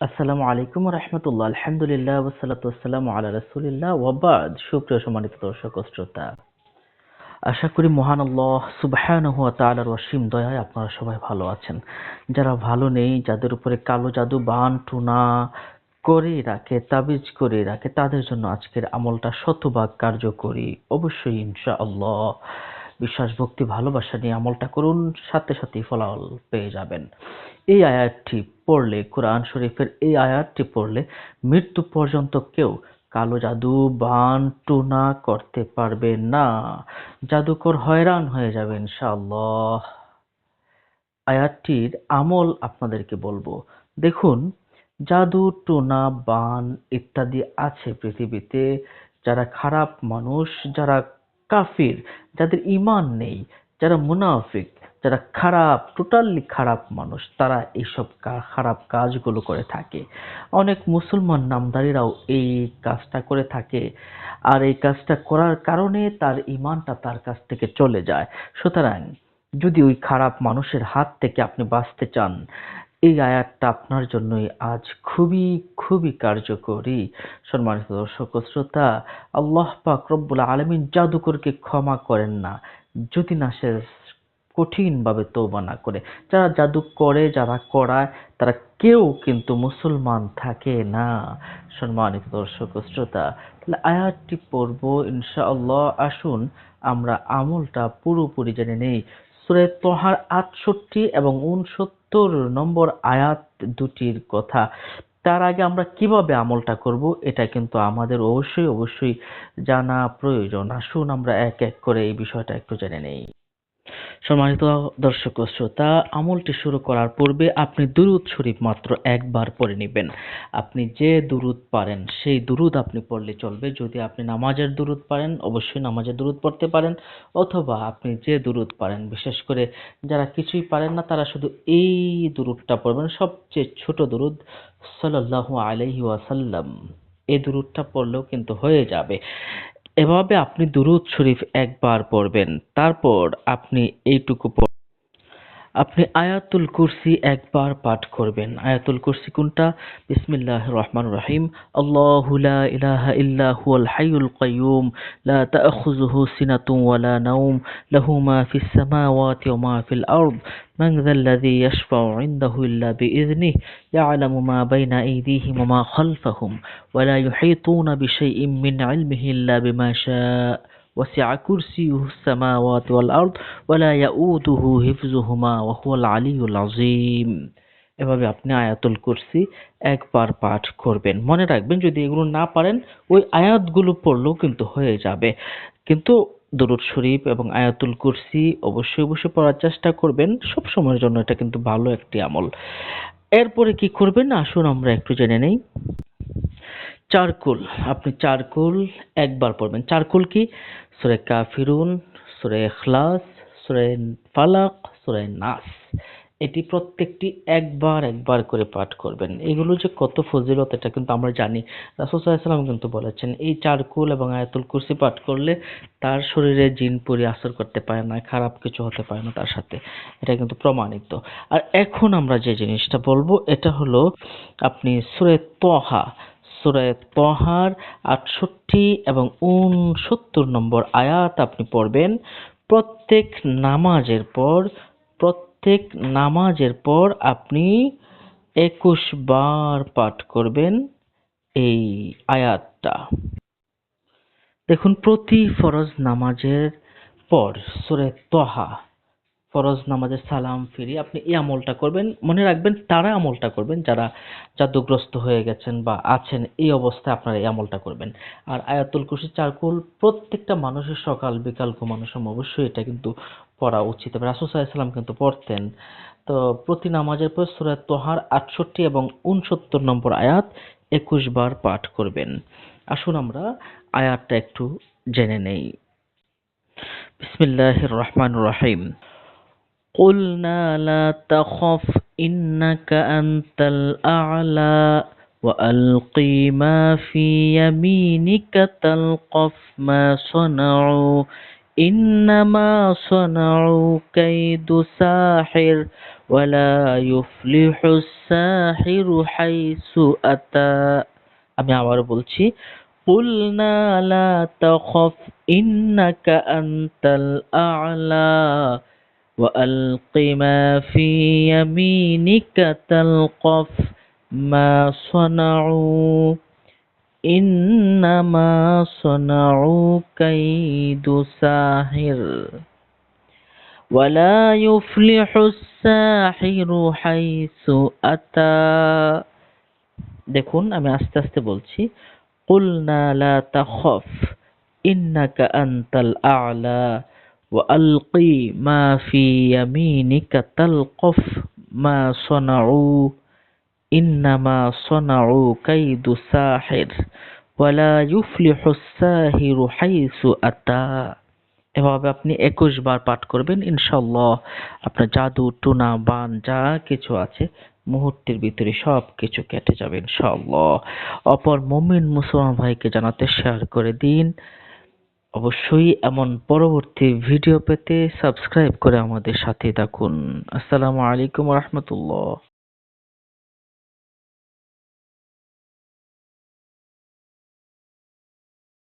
আসসালামু আলাইকুম রহমতুল্লাহ। আলহামদুলিল্লাহ ওসালাতু আসসালামু আলা রাসূলিল্লাহ ওয়াবাদ সুপ্রিয় সম্মানিত দর্শক শ্রোতা, আশা করি মহান আল্লাহ সুবহানাহু ওয়া তাআলার অসীম দয়ায় আপনারা সবাই ভালো আছেন। যারা ভালো নেই, যাদের উপরে কালো জাদু বান টুনা করে রাখে, তাবিজ করে রাখে, তাদের জন্য আজকের আমলটা শতভাগ কার্যকরী। অবশ্যই ইনশাআল্লাহ। বিশ্বাস ভক্তি ভালোবাসা নিয়ে আমলটা করুন, সাথে সাথেই ফলাফল পেয়ে যাবেন। এই আয়াতটি পড়লে, কোরআন শরীফের এই আয়াতটি পড়লে মৃত্যু পর্যন্ত কেউ কালো জাদু, বান, টুনা করতে পারবে না। জাদুকর হয়রান হয়ে যাবে ইনশাআল্লাহ। আয়াতটির আমল আপনাদেরকে বলব, দেখুন, জাদু, টোনা, বান ইত্যাদি আছে পৃথিবীতে। যারা খারাপ মানুষ, যারা কাফির, যাদের ইমান নেই, যারা মুনাফিক, যারা খারাপ টোটালি খারাপ মানুষ, তারা এইসব খারাপ কাজগুলো করে থাকে। অনেক মুসলমান নামদারিরাও এই কাজটা করে থাকে আর এই কাজটা করার কারণে তার ইমানটা তার কাছ থেকে চলে যায়। সুতরাং যদি ওই খারাপ মানুষের হাত থেকে আপনি বাঁচতে চান এই আয়াতটা আপনার জন্যই আজ খুবই খুবই কার্যকরী। সম্মানিত দর্শক শ্রোতা, আল্লাহ পাক রব্বুল আলমিন জাদুকরকে ক্ষমা করেন না, যদি না সে কঠিনভাবে তৌবা না করে। যারা জাদু করে, যারা করায়, তারা কেউ কিন্তু মুসলমান থাকে না। সম্মানিত দর্শক শ্রোতা, তাহলে আয়াতটি পড়ব, ইনশাআল্লাহ। আসুন, আমরা আমলটা পুরোপুরি জেনে নেই। সুরে তোহার আটষট্টি এবং উনসত্তর নম্বর আয়াত দুটির কথা। তার আগে আমরা কীভাবে আমলটা করব, এটা কিন্তু আমাদের অবশ্যই অবশ্যই জানা প্রয়োজন। আসুন আমরা এক এক করে এই বিষয়টা একটু জেনে নেই। সম্মানিত দর্শক শ্রোতা, আমলটি শুরু করার পূর্বে আপনি দুরুদ শরীফ মাত্র একবার পড়ে নেবেন। আপনি যে দুরুদ পারেন, সেই দুরুদ আপনি পড়লে চলবে। যদি আপনি নামাজের দুরুদ পারেন, অবশ্যই নামাজের দুরুদ পড়তে পারেন। অথবা আপনি যে দুরুদ পারেন, বিশেষ করে যারা কিছুই পারেন না, তারা শুধু এই দুরুদটা পড়বেন, সবচেয়ে ছোট দুরুদ সাল্লাল্লাহু আলাইহি ওয়াসাল্লাম। এই দুরুদটা পড়লেও কিন্তু হয়ে যাবে। এভাবে আপনি দুরুদ শরীফ একবার পড়বেন। তারপর আপনি এইটুকু আপনি আয়াতুল কুরসি একবার পাঠ করবেন আয়াতুল কুরসি কোনটা বিসমিল্লাহ রহমান রহিম আল্লাহু লা ইলাহা ইল্লা হুয়াল হাইয়ুল কাইয়ুম লা তাখুযুহু সিনাতুন ওয়ালা নাওম লাহু মা ফিস সামাওয়াতি ওয়া মা ফিল আরদ من ذا الذي يشفع عنده إلا بإذنه يعلم ما بين أيديهم وما خلفهم ولا يحيطون بشيء من علمه إلا بما شاء وسع كرسيه السماوات والأرض ولا يؤوده حفظهما وهو العلي العظيم এভাবে আপনি আয়াতুল কুরসি একবার পাঠ করবেন মনে রাখবেন যদি এগুলো না পারেন ওই আয়াতগুলো পড়লেও কিন্তু হয়ে যাবে কিন্তু দরুদ শরীফ এবং আয়াতুল কুরসি অবশ্যই অবশ্যই পড়ার চেষ্টা করবেন সব সময়ের জন্য এটা কিন্তু ভালো একটি আমল এরপরে কি করবেন আসুন আমরা একটু জেনে নেই চারকুল, আপনি চারকুল একবার পড়বেন। চারকুল কি? সুরে কাফিরুন সুরে এখলাস সুরে ফালাক সুরে নাস। এটি প্রত্যেকটি একবার একবার করে পাঠ করবেন। এগুলো যে কত ফজিলত, এটা কিন্তু আমরা জানি। রাসুসাল্লাম কিন্তু বলেছেন, এই চারকুল এবং আয়াতুল কুরসি পাঠ করলে তার শরীরে জিন পরি আসর করতে পারে না, খারাপ কিছু হতে পারে না তার সাথে। এটা কিন্তু প্রমাণিত। আর এখন আমরা যে জিনিসটা বলব, এটা হলো আপনি সুরে তহা সুরায় তহার আটষট্টি এবং উনসত্তর নম্বর আয়াত আপনি পড়বেন, প্রত্যেক নামাজের পর, প্রত্যেক নামাজের পর আপনি একুশ বার পাঠ করবেন এই আয়াতটা। দেখুন, প্রতি ফরজ নামাজের পর সুরে তহা ফরজ নামাজের সালাম ফিরি আপনি এই আমলটা করবেন। মনে রাখবেন তারা আমলটা করবেন, যারা জাদুগ্রস্ত হয়ে গেছেন বা আছেন এই অবস্থায় আপনারা এই আমলটা করবেন। আর আয়াতুল কুশি চারকুল প্রত্যেকটা মানুষের সকাল বিকাল ঘুমানোর সময় অবশ্যই এটা কিন্তু পড়া উচিত। রাসুল সাল্লাম কিন্তু পড়তেন। তো প্রতি নামাজের পর সুরাত তোহার আটষট্টি এবং উনসত্তর নম্বর আয়াত একুশ বার পাঠ করবেন। আসুন আমরা আয়াতটা একটু জেনে নেই। বিসমিল্লাহ রহমান রহিম। قلنا لا تخف إنك أنت الأعلى وألقي ما في يمينك تلقف ما صنعوا إنما صنعوا كيد ساحر ولا يفلح الساحر حيث أتى আমি আবার বলছি قلنا لا تخف إنك أنت الأعلى وألق ما في يمينك تلقف ما صنعوا إنما صنعوا كيد ساحر ولا يفلح الساحر حيث أتى দেখুন আমি আস্তে আস্তে বলছি قلنا لا تخف إنك أنت الأعلى ওয়ালকি মা ফি ইয়ামিনিকা তালকফ মা সনাউ ইন্নামা সনাউ কাইদু সাহির ওয়ালা ইউফলিহুস সাহিরু হাইসু আতা এভাবে আপনি একুশ বার পাঠ করবেন ইনশাল্লাহ আপনার জাদু, টুনা, বান, যা কিছু আছে, মুহূর্তের ভিতরে সব কিছু কেটে যাবে ইনশাল্লাহ অপর মমিন মুসলমান ভাইকে জানাতে শেয়ার করে দিন। অবশ্যই এমন পরবর্তী ভিডিও পেতে সাবস্ক্রাইব করে আমাদের সাথে থাকুন। আসসালামু আলাইকুম রহমতুল্লাহ।